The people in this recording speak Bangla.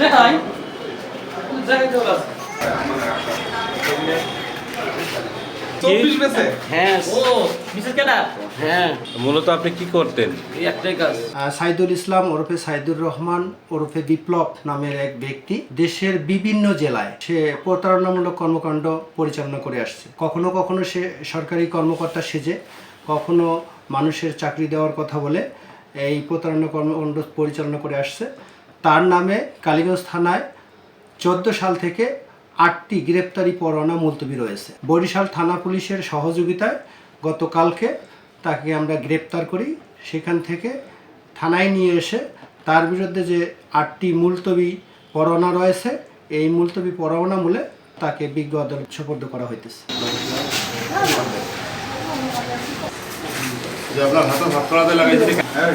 চলে আসে চব্বিশ হ্যাঁ ও হ্যাঁ মূলত আপনি কি করতেন? এই একটাই কাজ সাইদুল ইসলাম ওরফে সাইদুর রহমান ওরফে বিপ্লব নামের এক ব্যক্তি দেশের বিভিন্ন জেলায় সে প্রতারণামূলক কর্মকাণ্ড পরিচালনা করে আসছে। কখনো কখনো সে সরকারি কর্মকর্তা সেজে কখনো মানুষের চাকরি দেওয়ার কথা বলে এই প্রতারণা কর্মকাণ্ড পরিচালনা করে আসছে। তার নামে কালীগঞ্জ থানায় চোদ্দ সাল থেকে আটটি গ্রেপ্তারি পরোয়ানা মুলতবি রয়েছে। বরিশাল থানা পুলিশের সহযোগিতায় গতকালকে তাকে আমরা গ্রেপ্তার করি। সেখান থেকে থানায় নিয়ে এসে তার বিরুদ্ধে যে আটটি মুলতবি পরোয়ানা রয়েছে এই মুলতবি পরোয়ানা মূলে তাকে বিজ্ঞ আদালত সোপর্দ করা হইতেছে। যে আপনার হাতে ভাত করাতে লাগাইছে। হ্যাঁ।